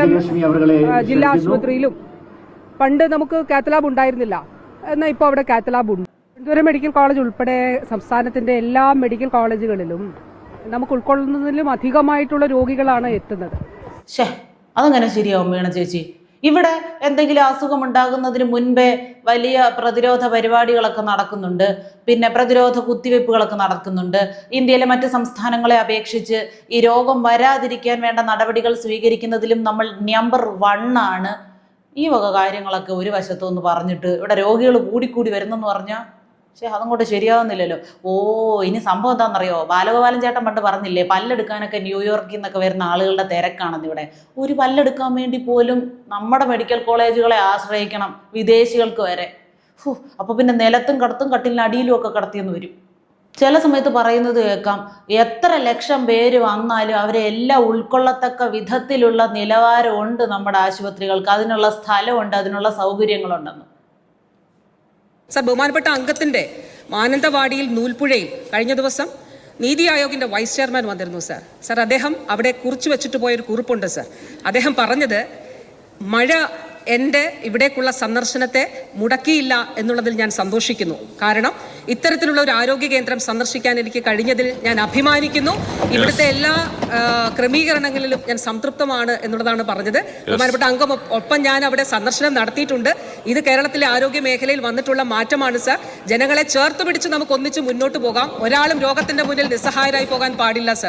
കൊല്ലം ജില്ലാ ആശുപത്രിയിലും പണ്ട് നമുക്ക് കാത്തലാബ് ഉണ്ടായിരുന്നില്ല. എന്നാൽ ഇപ്പോൾ അവിടെ കാത്തലാബ് ഉണ്ട്. തിരുവനന്തപുരം മെഡിക്കൽ കോളേജ് ഉൾപ്പെടെ സംസ്ഥാനത്തിന്റെ എല്ലാ മെഡിക്കൽ കോളേജുകളിലും നമുക്ക് ഉൾക്കൊള്ളുന്നതിലും അധികമായിട്ടുള്ള രോഗികളാണ് എത്തുന്നത്. അതങ്ങനെ ശരിയാവും വീണ ചേച്ചി. ഇവിടെ എന്തെങ്കിലും അസുഖം ഉണ്ടാകുന്നതിന് മുൻപേ വലിയ പ്രതിരോധ പരിപാടികളൊക്കെ നടക്കുന്നുണ്ട്. പിന്നെ പ്രതിരോധ കുത്തിവയ്പ്പുകളൊക്കെ നടക്കുന്നുണ്ട്. ഇന്ത്യയിലെ മറ്റ് സംസ്ഥാനങ്ങളെ അപേക്ഷിച്ച് ഈ രോഗം വരാതിരിക്കാൻ വേണ്ട നടപടികൾ സ്വീകരിക്കുന്നതിലും നമ്മൾ നമ്പർ വൺ ആണ്. ഈ വക കാര്യങ്ങളൊക്കെ ഒരു വശത്തുനിന്ന് പറഞ്ഞിട്ട് ഇവിടെ രോഗികൾ കൂടിക്കൂടി വരുന്നെന്ന് പറഞ്ഞാൽ പക്ഷേ അതങ്ങോട്ട് ശരിയാവുന്നില്ലല്ലോ. ഓ ഇനി സംഭവം എന്താണെന്നറിയോ? ബാലഗോപാലൻ ചേട്ടൻ പണ്ട് പറഞ്ഞില്ലേ പല്ലെടുക്കാനൊക്കെ ന്യൂയോർക്കിൽ നിന്നൊക്കെ വരുന്ന ആളുകളുടെ തിരക്കാണെന്ന് ഇവിടെ. ഒരു പല്ലെടുക്കാൻ വേണ്ടി പോലും നമ്മുടെ മെഡിക്കൽ കോളേജുകളെ ആശ്രയിക്കണം വിദേശികൾക്ക് വരെ. അപ്പോൾ പിന്നെ നിലത്തും കടത്തും കട്ടിലിന് അടിയിലും ഒക്കെ കടത്തിയെന്ന് വരും. ചില സമയത്ത് പറയുന്നത് കേൾക്കാം എത്ര ലക്ഷം പേര് വന്നാലും അവരെ എല്ലാം ഉൾക്കൊള്ളത്തക്ക വിധത്തിലുള്ള നിലവാരമുണ്ട് നമ്മുടെ ആശുപത്രികൾക്ക്. അതിനുള്ള സ്ഥലമുണ്ട് അതിനുള്ള സൗകര്യങ്ങളുണ്ടെന്ന്. സർ ബഹുമാനപ്പെട്ട അംഗത്തിന്റെ മാനന്തവാടിയിൽ നൂൽപ്പുഴയിൽ കഴിഞ്ഞ ദിവസം നീതി ആയോഗിന്റെ വൈസ് ചെയർമാൻ വന്നിരുന്നു സർ. സർ അദ്ദേഹം അവിടെ കുറിച്ചു വെച്ചിട്ട് പോയൊരു കുറിപ്പുണ്ട് സർ. അദ്ദേഹം പറഞ്ഞത് മഴ എന്റെ ഇവിടേക്കുള്ള സന്ദർശനത്തെ മുടക്കിയില്ല എന്നുള്ളതിൽ ഞാൻ സന്തോഷിക്കുന്നു. കാരണം ഇത്തരത്തിലുള്ള ഒരു ആരോഗ്യ കേന്ദ്രം സന്ദർശിക്കാൻ എനിക്ക് കഴിഞ്ഞതിൽ ഞാൻ അഭിമാനിക്കുന്നു. ഇവിടുത്തെ എല്ലാ ക്രമീകരണങ്ങളിലും ഞാൻ സംതൃപ്തമാണ് എന്നുള്ളതാണ് പറഞ്ഞത്. ബഹുമാനപ്പെട്ട അംഗം ഒപ്പം ഞാൻ അവിടെ സന്ദർശനം നടത്തിയിട്ടുണ്ട്. ഇത് കേരളത്തിലെ ആരോഗ്യ മേഖലയിൽ വന്നിട്ടുള്ള മാറ്റമാണ് സർ. ജനങ്ങളെ ചേർത്ത് പിടിച്ച് നമുക്ക് ഒന്നിച്ച് മുന്നോട്ട് പോകാം. ഒരാളും രോഗത്തിന്റെ മുന്നിൽ നിസ്സഹായരായി പോകാൻ പാടില്ല സർ.